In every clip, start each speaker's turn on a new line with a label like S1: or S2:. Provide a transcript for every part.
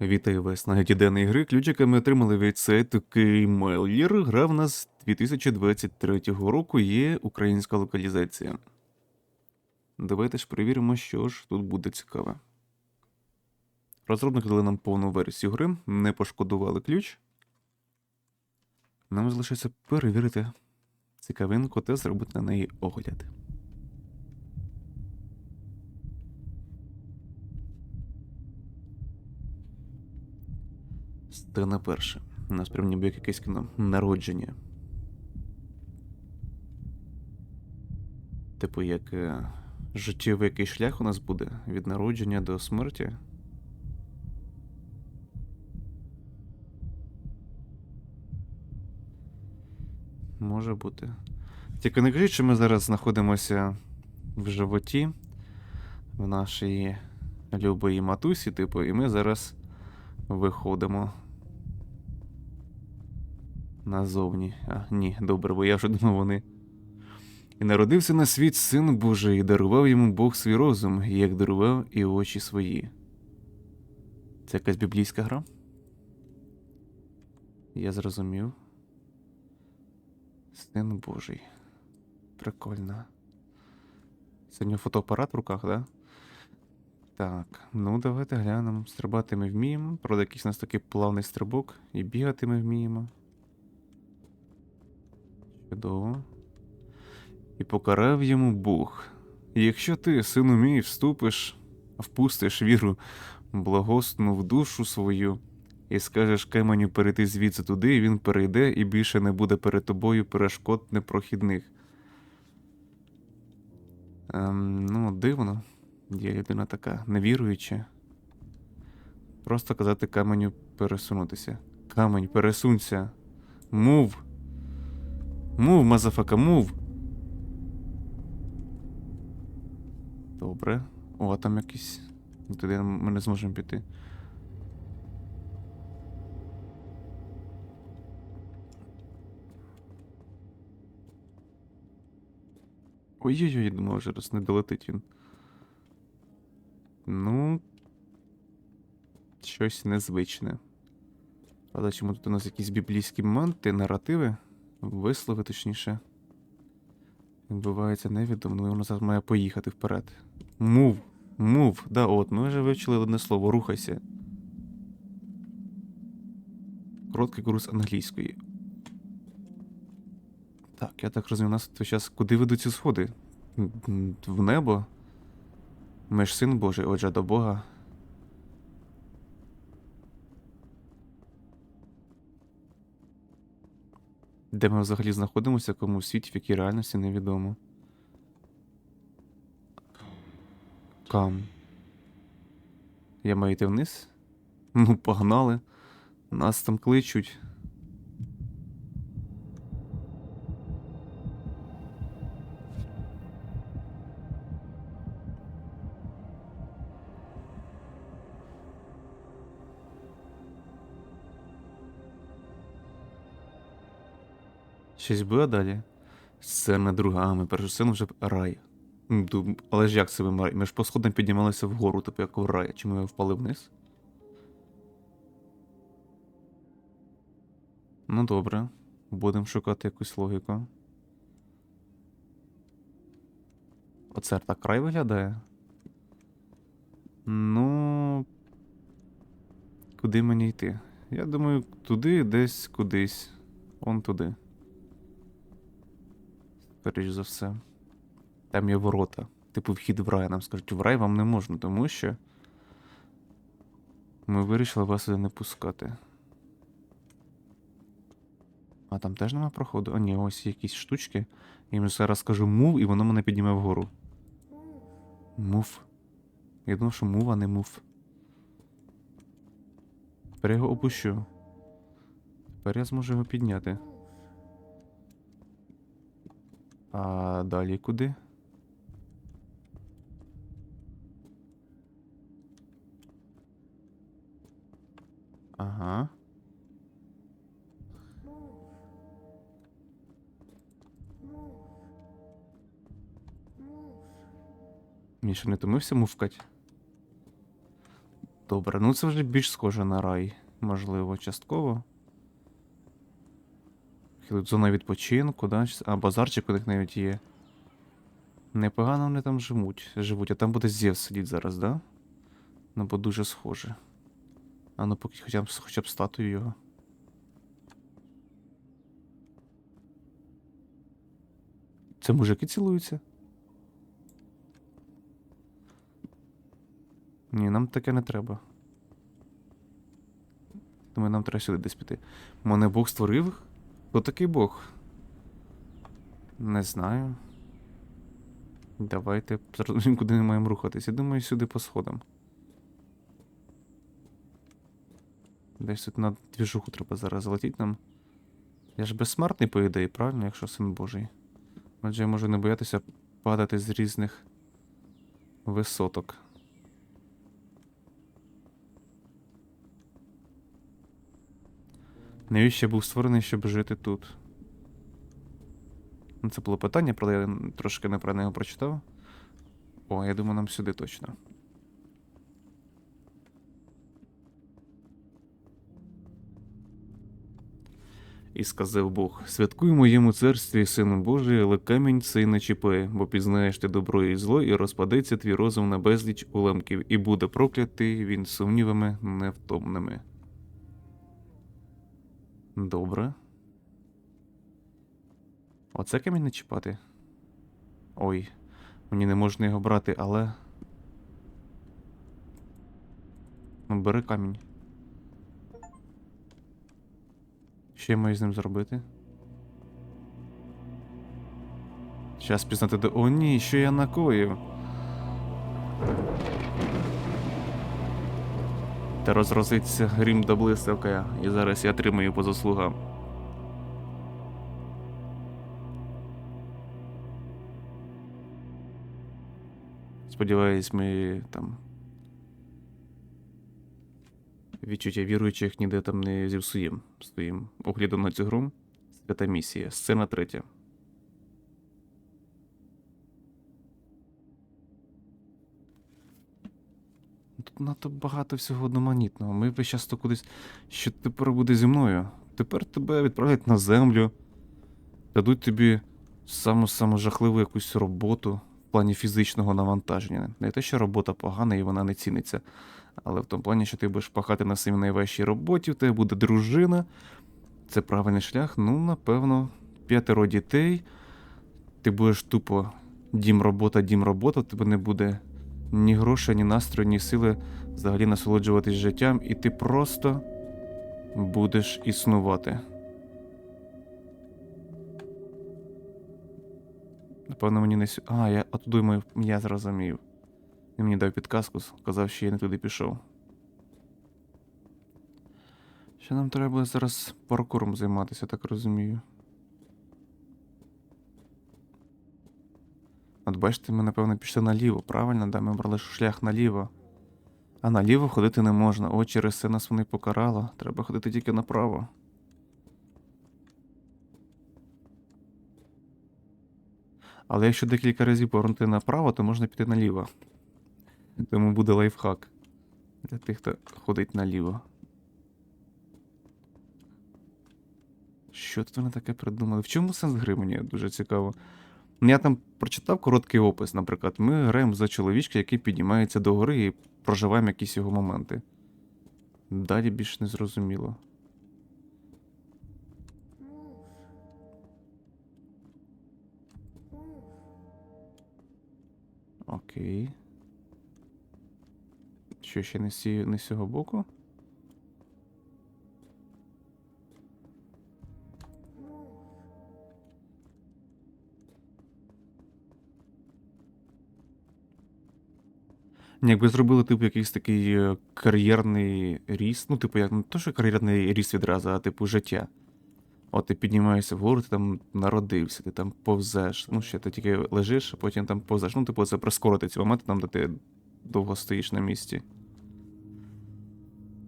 S1: Вітаю вас на нагляді даної гри. Ключики ми отримали від сайту Keymailer. Гра в нас 2023 року є українська локалізація. Давайте ж перевіримо, що ж тут буде цікаве. Розробники дали нам повну версію гри, не пошкодували ключ. Нам залишиться перевірити цікавинку та зробити на неї огляд. Сцена перша. У нас прям ніби як якесь кіно. Народження. Типу, як е, життєвий який шлях у нас буде від народження до смерті. Може бути. Тільки не кажіть, що ми зараз знаходимося в животі в нашій любої матусі, типу, і ми зараз виходимо назовні. А, ні, добре, бо я вже думав вони. І народився на світ син Божий, і дарував йому Бог свій розум, як дарував і очі свої. Це якась біблійська гра? Я зрозумів. Син Божий. Прикольно. Це нього фотоапарат в руках, да? Так, ну давайте глянемо. Стрибати ми вміємо. Правда, якийсь у нас такий плавний стрибок, і бігати ми вміємо. Чудово. І покарав йому Бог. Якщо ти, сину мій, вступиш, впустиш віру благосну в душу свою, і скажеш каменю перейти звідси туди, і він перейде, і більше не буде перед тобою перешкод непрохідних. Ем, ну, дивно. Є людина така невіруюча. Просто казати каменю пересунутися. Камень, пересунься. Мув. Мув, мазафака, мув. Добре. О, там якийсь. Туди ми не зможемо піти. Ой-ой-ой, думав, вже раз не долетить він. Ну. Щось незвичне. Але чому тут у нас якісь біблійські манти, наративи, вислови, точніше. Відбувається невідомо, воно зараз має поїхати вперед. Мув. Мув. Да, от, ми вже вивчили одне слово, рухайся. Короткий курс англійської. Так, я так розумію, у нас тут зараз куди ведуть ці сходи? В небо? Ми ж син Божий, отже, до Бога. Де ми взагалі знаходимося, в світі, в якій реальності невідомо. Кам. Я маю йти вниз? Ну, погнали. Нас там кличуть. Щось буде далі. Сцена друга, а ми першу сцену вже рай. Але ж як це рай? Ми ж по сходам піднімалися вгору, типу як в рай. Чи ми впали вниз? Ну добре. Будемо шукати якусь логіку. Оце так край виглядає. Ну. Куди мені йти? Я думаю, туди, десь кудись. Он туди. Скоріш за все. Там є ворота. Типу вхід в рай. Нам скажуть, в рай вам не можна, тому що. Ми вирішили вас сюди не пускати. А там теж нема проходу? А ні, ось якісь штучки. Я йому зараз скажу мув, і воно мене підніме вгору. Мув. Я думав, що мув, а не мув. Тепер я його опущу. Тепер я зможу його підняти. А далі куди? Ага. Міша не томився мувкать? Добре, ну це вже більш схоже на рай, можливо, частково. Зона відпочинку, да? А базарчик у них навіть є. Непогано вони там живуть, живуть, а там буде Зевс сидіти зараз, да? Ну, бо дуже схоже. А ну поки хоча б, хоча б статую його. Це мужики цілуються? Ні, нам таке не треба. Думаю, нам треба сюди десь піти. Мене Бог створив? Хто такий Бог? Не знаю. Давайте зрозуміємо, куди ми маємо рухатись. Я думаю, сюди по сходам. Десь тут на двіжуху треба зараз залетіти нам. Я ж безсмертний, по ідеї, правильно, якщо син Божий. Отже, я можу не боятися падати з різних висоток. Навіщо був створений, щоб жити тут? Ну, Це було питання, але я трошки неправильно його прочитав. О, я думаю, нам сюди точно. І сказав Бог: Святкуй моєму царстві, сину Божий, але камінь цей не чіпай, бо пізнаєш ти добро і зло, і розпадеться твій розум на безліч уламків, і буде проклятий він сумнівами невтомними. Добре. Оце камінь не чіпати. Ой, мені не можна його брати, але. Ну, бери камінь. Що я маю з ним зробити? Щас пізнати до. О, ні, що я накоїв. Та розрозиться грім до блискавка, і зараз я отримаю по заслугам. Сподіваюсь, ми там. Відчуття віруючих ніде там не зіпсуєм своїм оглядом на цю гру. Свята місія. Сцена третя. Надто багато всього одноманітного. Ми весь час то кудись. Що тепер буде зі мною? Тепер тебе відправлять на землю. Дадуть тобі саму саму жахливу якусь роботу в плані фізичного навантаження. Не те, що робота погана і вона не ціниться. Але в тому плані, що ти будеш пахати на самій найважчій роботі, в тебе буде дружина. Це правильний шлях. Ну, напевно, п'ятеро дітей. Ти будеш тупо дім робота, дім робота, в тебе не буде ні грошей, ні настрою, ні сили взагалі насолоджуватись життям, і ти просто будеш існувати. Напевно, мені не сю. А, я от думаю, я зрозумів. Він мені дав підказку, сказав, що я не туди пішов. Що нам треба зараз паркуром займатися, так розумію. От бачите, ми, напевно, пішли наліво, правильно? Да, ми брали шлях наліво. А наліво ходити не можна. О, через це нас вони покарало. Треба ходити тільки направо. Але якщо декілька разів повернути направо, то можна піти наліво. Тому буде лайфхак для тих, хто ходить наліво. Що тут вони таке придумали? В чому сенс гри мені дуже цікаво. Ну, Я там прочитав короткий опис, наприклад. Ми граємо за чоловічка, який піднімається до гори і проживаємо якісь його моменти. Далі більш не зрозуміло. Окей. Що ще не з, цього боку? Якби зробили, типу, якийсь такий е, кар'єрний ріст. Ну, типу, як не то, що кар'єрний ріст відразу, а типу життя. От ти піднімаєшся вгору, ти там народився, ти там повзеш. Ну, ще ти тільки лежиш, а потім там повзеш. Ну, типу, це прискорити ці моменти, там, де ти довго стоїш на місці.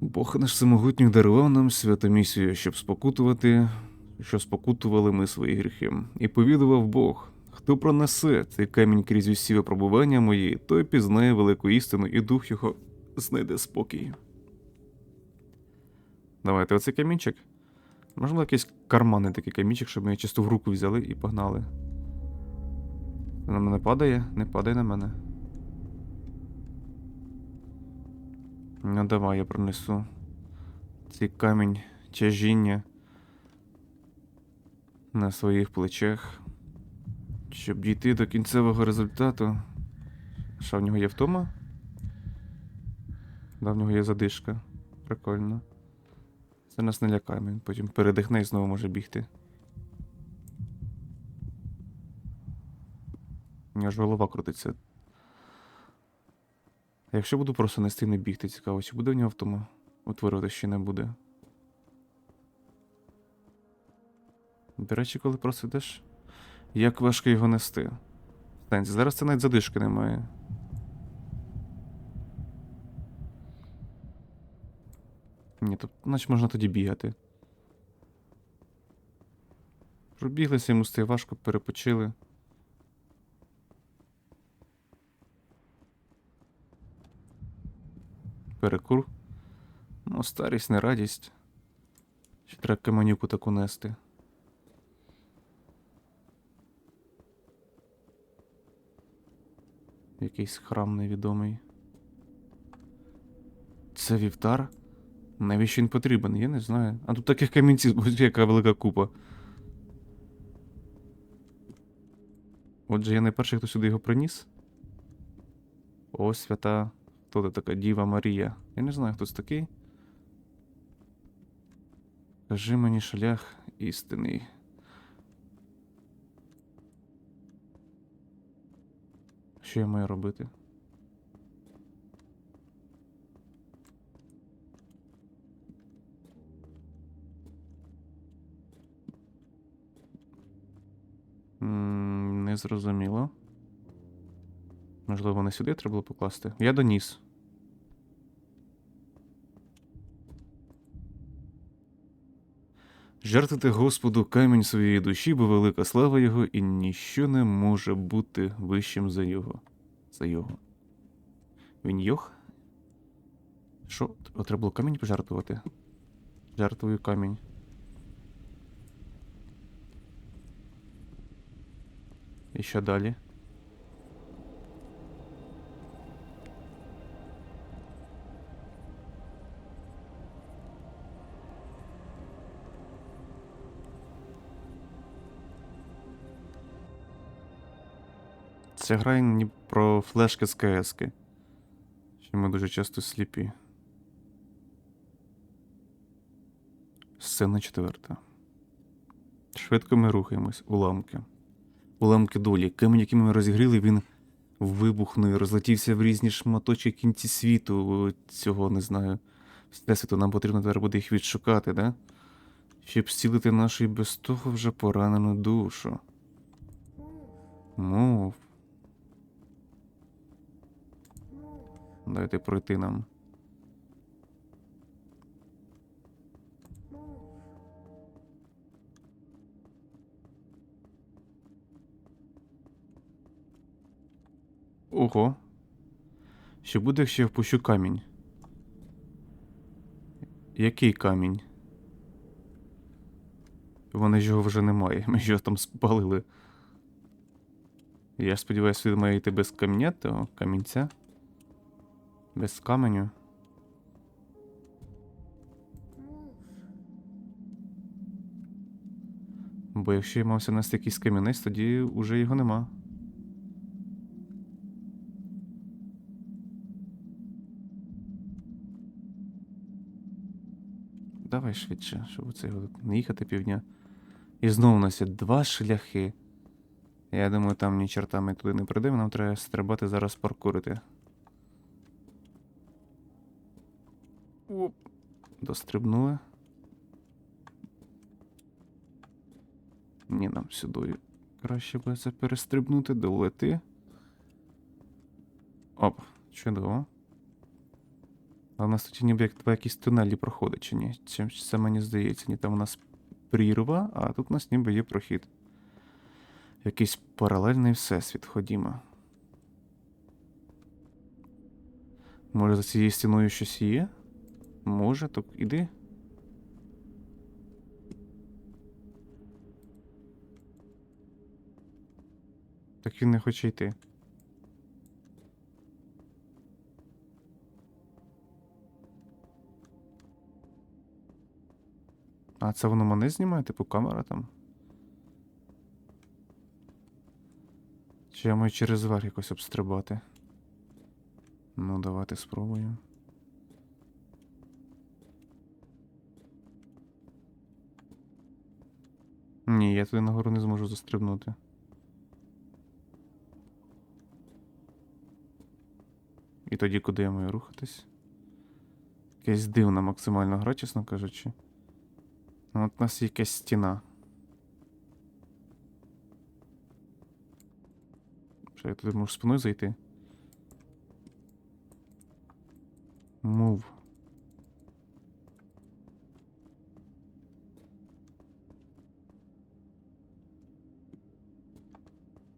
S1: Бог наш всемогутній дарував нам святу місію, щоб спокутувати, що спокутували ми свої гріхи. І повідував Бог, хто пронесе цей камінь крізь усі випробування мої, той пізнає велику істину, і дух його знайде спокій. Давайте оцей камінчик. Можливо, якийсь карманний такий камінчик, щоб ми чисто в руку взяли і погнали. На мене падає? Не падає на мене. Ну давай я пронесу. Цей камінь тяжіння на своїх плечах. Щоб дійти до кінцевого результату. Що, в нього є втома? Да, в нього є задишка. Прикольно. Це нас не лякає, він потім передихне і знову може бігти. У нього ж голова крутиться. А якщо буду просто нести не бігти, цікаво, чи буде в нього втома? Утворювати ще не буде. До речі, коли просто йдеш, як важко його нести. Станці, зараз це навіть задишки немає. Ні, то наче можна тоді бігати. Пробіглися, йому стає важко, перепочили. Перекур. Ну, старість, не радість. Ще треба каменюку таку нести. Якийсь храм невідомий. Це вівтар? Навіщо він потрібен? Я не знаю. А тут таких камінців, ось яка велика купа. Отже, я не перший, хто сюди його приніс. О, свята. Хто це така Діва Марія? Я не знаю, хто це такий. Кажи мені шлях істинний. Що я маю робити? Не зрозуміло. Можливо, не сюди треба було покласти. Я доніс. Жертвуйте Господу камінь своєї душі, бо велика слава Його, і ніщо не може бути вищим за Його. За Його. Він Йох? Що? Треба було камінь пожертвувати? Жертвую камінь. І що далі? Ця гра не про флешки з КСки. Що ми дуже часто сліпі. Сцена четверта. Швидко ми рухаємось. Уламки. Уламки долі. Камінь, який ми розігріли, він вибухнув розлетівся в різні шматочки кінці світу. Цього не знаю. Всесвіту нам потрібно тепер буде їх відшукати, да? Щоб зцілити нашу і без того вже поранену душу. Мов. Дайте пройти нам. Ого. Що буде, якщо я впущу камінь? Який камінь? Вони ж його вже немає. Ми ж його там спалили. Я сподіваюся, ви має йти без каміння, того камінця. Без каменю. Бо якщо я мався нести якийсь камінець, тоді уже його нема. Давай швидше, щоб це його не їхати півдня. І знову у нас є два шляхи. Я думаю, там ні черта ми туди не прийдемо, нам треба стрибати зараз паркурити. Оп. Дострибнули. Ні, нам сюди краще би це перестрибнути, долети. Оп, чудово. А у нас тут ніби як два якісь тунелі проходить, чи ні? Чим це мені здається? Ні, там у нас прірва, а тут у нас ніби є прохід. Якийсь паралельний всесвіт, ходімо. Може, за цією стіною щось є? Може, так іди. Так він не хоче йти. А це воно мене знімає, типу камера там? Чи я маю через верх якось обстрибати? Ну, давайте спробуємо. Ні, я туди нагору не зможу застрибнути. І тоді куди я маю рухатись? Якась дивна максимальна гра, чесно кажучи. Ну, От у нас є якась стіна. Що я туди можу спиною зайти? Мув.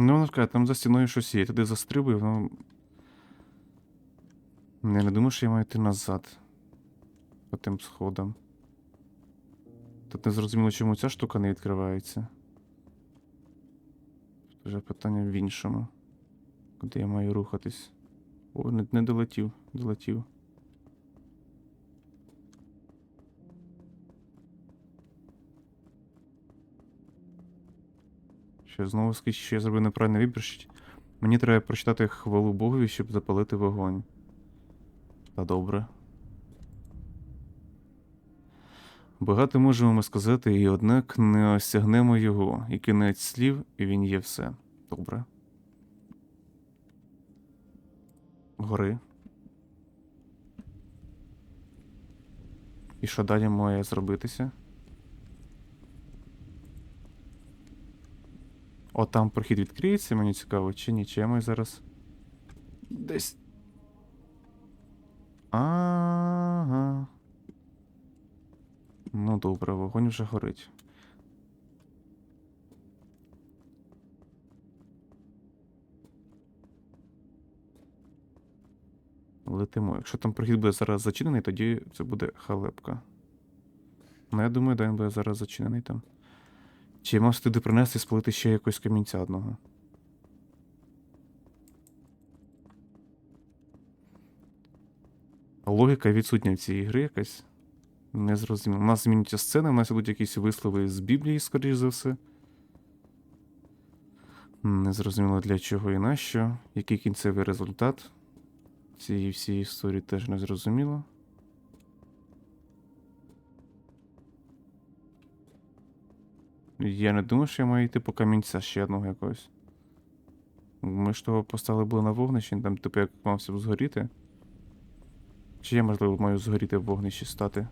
S1: Ну, вона каже, там за стіною щось є, я туди застрибую, воно. Я не думаю, що я маю йти назад. По тим сходам. Тут не зрозуміло, чому ця штука не відкривається. Вже питання в іншому. Куди я маю рухатись? О, не, не долетів, долетів. Ще знову скажіть, що я зробив неправильний вибір. Мені треба прочитати хвалу Богові, щоб запалити вогонь. Та добре. Багато можемо ми сказати, і однак не осягнемо його, і кінець слів, і він є все. Добре. Гори. І що далі має зробитися? О, там прохід відкриється, мені цікаво, чи ні, чи я маю зараз. Десь. Ага. Ну добре, вогонь вже горить. Летимо. Якщо там прохід буде зараз зачинений, тоді це буде халепка. Ну, я думаю, да, він буде зараз зачинений там. Чи я мав туди принести і спалити ще якогось камінця одного? Логіка відсутня в цій гри якась. Не зрозуміло. У нас змінюються сцени, у нас ідуть якісь вислови з Біблії, скоріш за все. Не зрозуміло для чого і нащо. Який кінцевий результат цієї всієї історії теж не зрозуміло. Я не думаю, що я маю йти по камінця ще одного якогось. Ми ж того поставили було на вогнищі, там, типу, як мався б згоріти. Чи я, можливо, маю згоріти в вогнищі стати?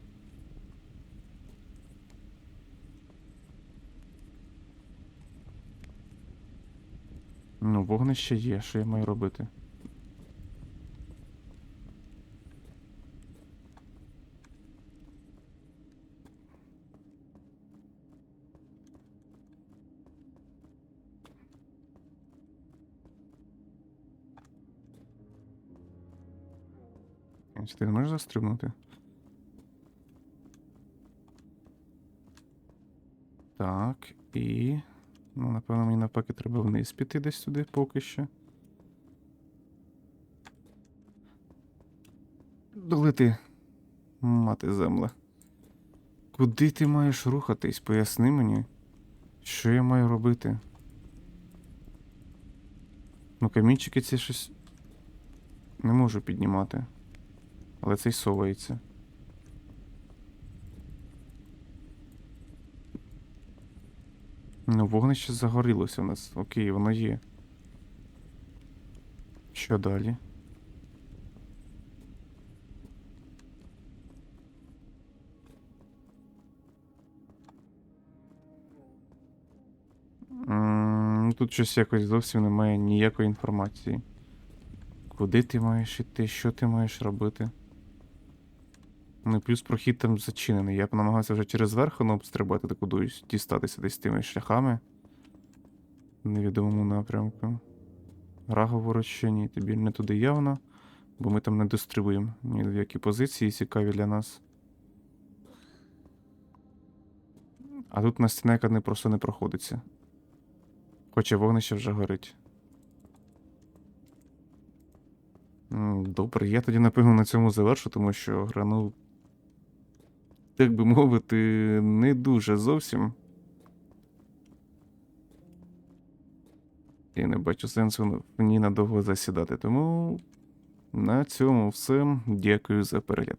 S1: Ну, вогнище є, що я маю робити? Ти не можеш застрибнути? Так, і. Ну, напевно, мені навпаки треба вниз піти десь сюди поки що. Долети, мати земле. Куди ти маєш рухатись? Поясни мені, що я маю робити? Ну, камінчики ці щось не можу піднімати. Але цей совається. Ну, вогнище загорілося у нас. Окей, воно є. Що далі? М, Тут щось якось зовсім немає ніякої інформації. Куди ти маєш іти? Що ти маєш робити? Ну, плюс прохід там зачинений. Я б намагався вже через верх воно обстрибати та кудись дістатися десь тими шляхами. Невідомому напрямку. Гра говорить, ні, тобі не туди явно. Бо ми там не дострибуємо ні в які позиції цікаві для нас. А тут на стіна, яка не просто не проходиться. Хоча вогнище вже горить. Добре, я тоді напевно на цьому завершу, тому що гра, ну, так би мовити, не дуже зовсім. І не бачу сенсу в надовго засідати. Тому на цьому все. Дякую за перегляд.